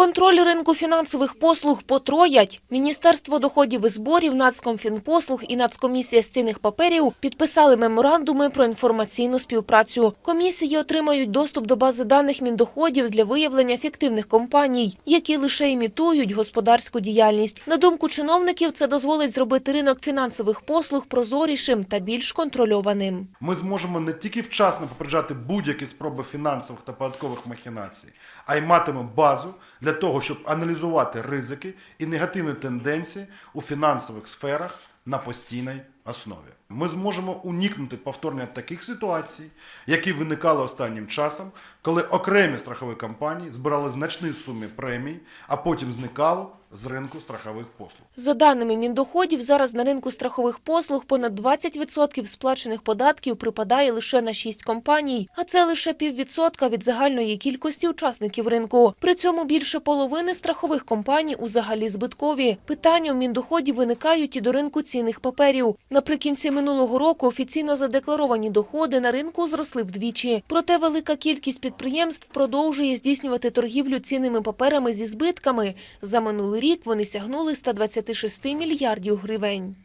Контроль ринку фінансових послуг потроять. Міністерство доходів і зборів, Нацкомфінпослуг і Нацкомісія з цінних паперів підписали меморандуми про інформаційну співпрацю. Комісії отримають доступ до бази даних міндоходів для виявлення фіктивних компаній, які лише імітують господарську діяльність. На думку чиновників, це дозволить зробити ринок фінансових послуг прозорішим та більш контрольованим. Ми зможемо не тільки вчасно попереджати будь-які спроби фінансових та податкових махінацій, а й матимемо базу для того, щоб аналізувати ризики і негативні тенденції у фінансових сферах на постійній основі. Ми зможемо уникнути повторення таких ситуацій, які виникали останнім часом, коли окремі страхові компанії збирали значні суми премій, а потім зникали з ринку страхових послуг. За даними Міндоходів, зараз на ринку страхових послуг понад 20% сплачених податків припадає лише на 6 компаній, а це лише піввідсотка від загальної кількості учасників ринку. При цьому більше половини страхових компаній узагалі збиткові. Питання у Міндоходів виникають і до ринку цінних паперів. Наприкінці минулого року офіційно задекларовані доходи на ринку зросли вдвічі. Проте велика кількість підприємств продовжує здійснювати торгівлю цінними паперами зі збитками. За минулий рік вони сягнули 126 мільярдів гривень.